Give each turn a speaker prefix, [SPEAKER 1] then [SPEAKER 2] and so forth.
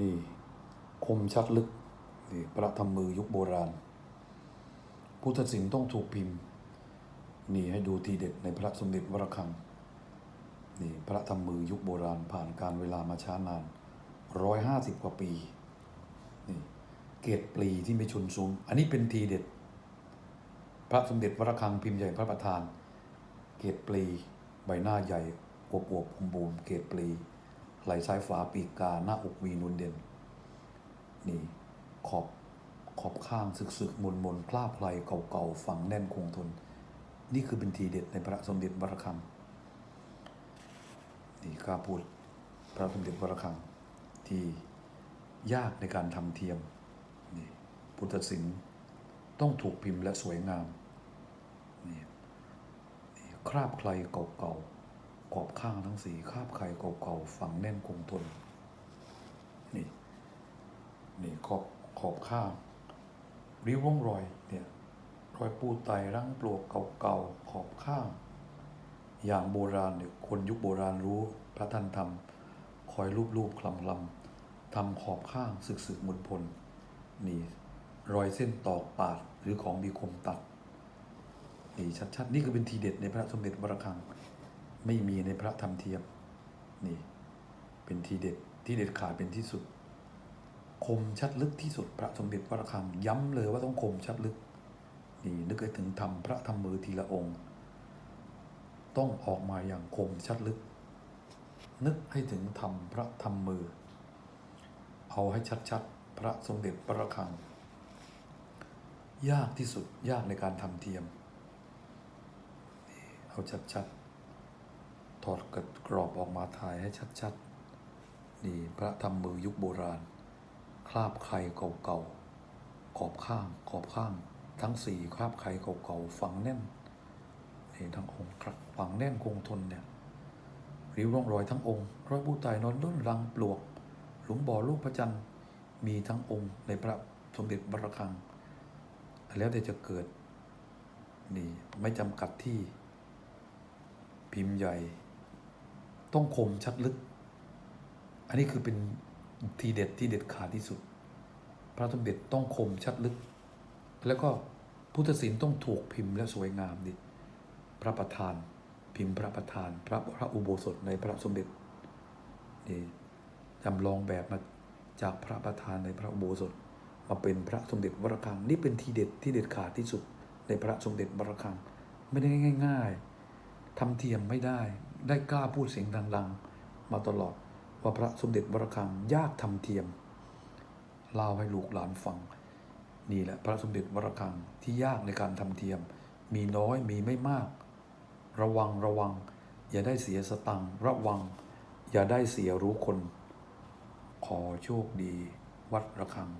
[SPEAKER 1] นี่คมชัดลึกนี่พระธรรมมือยุคโบราณ พุทธศิลป์ต้องถูกพิมพ์ นี่ให้ดูทีเด็ดในพระสมเด็จวรคังนี่พระธรรมมือยุคโบราณผ่านการเวลามาช้านานร้อยห้าสิบกว่าปีนี่เกตปลีที่ไม่ชนซุ้มอันนี้เป็นทีเด็ด พระสมเด็จวรคังพิมพ์ใหญ่พระประธาน เกตปลีใบหน้าใหญ่อวบอวบๆบูมๆเกตปลี ไหลซ้ายฝาปีกกาหน้าอกวีนุนเด่น นี่ ขอบขอบข้างสึกสึกมนมนคลาบไพลเก่าๆฝังแน่นคงทน นี่คือเป็นทีเด็ดในพระสมเด็จวรคังนี่ข้าพูดพระสมเด็จวรคัง ที่ยากในการทำเทียมนี่พุทธศิลป์ต้องถูกพิมพ์และสวยงามนี่นี่คราบใครเก่าๆ ขอบข้างทั้งสี่คาบใครเก่าๆฝังแน่นคงทน นี่ นี่ขอบขอบข้างริ้วร่องรอยเนี่ยรอยปูไตรังปลวกเก่าๆขอบข้าง อย่างโบราณเนี่ยคนยุคโบราณรู้พระท่านทำคอยรูปรูปๆคลำลำทำขอบข้างสึกสึกมุนพล นี่ รอยเส้นตอกปาดหรือของมีคมตัดนี่ชัดๆ นี่คือเป็นทีเด็ดในพระสมเด็จวรคัง ไม่มีในพระธรรมเทียม นี่ เป็นทีเด็ดที่เด็ดขาดเป็นที่สุด คมชัดลึกที่สุด พระสมเด็จวรคังย้ำเลยว่าต้องคมชัดลึก นี่นึกถึงทำพระธรรมมือทีละองค์ ต้องออกมาอย่างคมชัดลึก นึกให้ถึงทำพระธรรมมือ เอาให้ชัดๆพระสมเด็จวรคัง ยากที่สุดยากในการทำเทียม เอาชัดๆ ถอดกระกรอบออกมาถ่ายให้ชัดๆ นี่พระธรรมมือยุคโบราณ คราบไข่เก่าๆ ขอบข้าง ขอบข้าง ทั้งสี่คราบไข่เก่าๆ ฝังแน่น นี่ทั้งองค์ครับฝังแน่นคงทนเนี่ย ริ้วร่องรอยทั้งองค์รอยบูตายนอนด้นรังปลวก หลุมบ่อลูกพระจันทร์มีทั้งองค์ในพระสมเด็จบรคัง แล้วแต่จะเกิด นี่ไม่จำกัดที่ พิมพ์ใหญ่ ต้องคมชัดลึก อันนี้คือเป็นทีเด็ดที่เด็ดขาดที่สุด พระสมเด็จต้องคมชัดลึก แล้วก็พุทธศิลป์ต้องถูกพิมพ์และสวยงามดิพระประธานพิมพ์พระประธาน พระพระอุโบสถในพระสมเด็จนี่จำลองแบบมาจากพระประธานในพระอุโบสถมาเป็นพระสมเด็จวรคังนี่เป็นทีเด็ดที่เด็ดขาดที่สุดในพระสมเด็จวรคัง ไม่ได้ง่าย ๆทำเทียมไม่ได้ ได้กล้าพูดเสียงดังๆ มาตลอดว่าพระสมเด็จวรคังยากทำเทียมเล่าให้ลูกหลานฟัง นี่แหละพระสมเด็จวรคังที่ยากในการทำเทียม มีน้อยมีไม่มาก ระวังระวัง อย่าได้เสียสตังระวัง อย่าได้เสียรู้คน ขอโชคดี วัดระฆัง